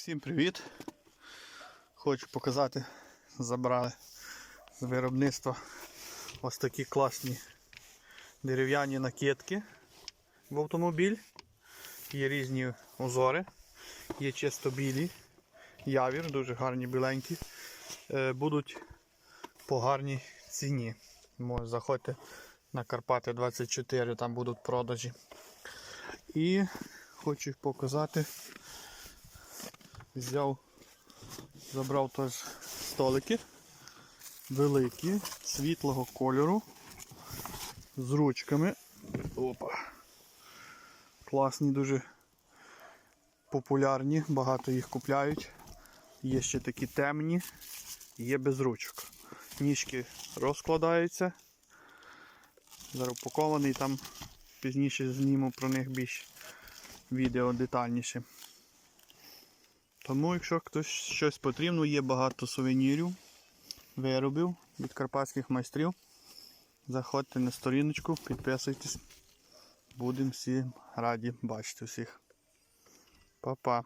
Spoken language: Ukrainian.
Всім привіт! Хочу показати, забрали з виробництва ось такі класні дерев'яні накидки в автомобіль. Є різні узори, є чисто білі, явір, дуже гарні біленькі. Е, Будуть по гарній ціні. Заходьте на Карпати 24, там будуть продажі. І хочу показати взяв, забрав теж столики великі, світлого кольору, з ручками. Опа. Класні, дуже популярні, багато їх купляють. Є ще такі темні, є без ручок. Ніжки розкладаються. Зараз упакований, там пізніше зніму про них більш відео детальніше. Тому, якщо хтось щось потрібно, є багато сувенірів, виробів від карпатських майстрів. Заходьте на сторіночку, підписуйтесь. Будемо всі раді бачити всіх. Па-па.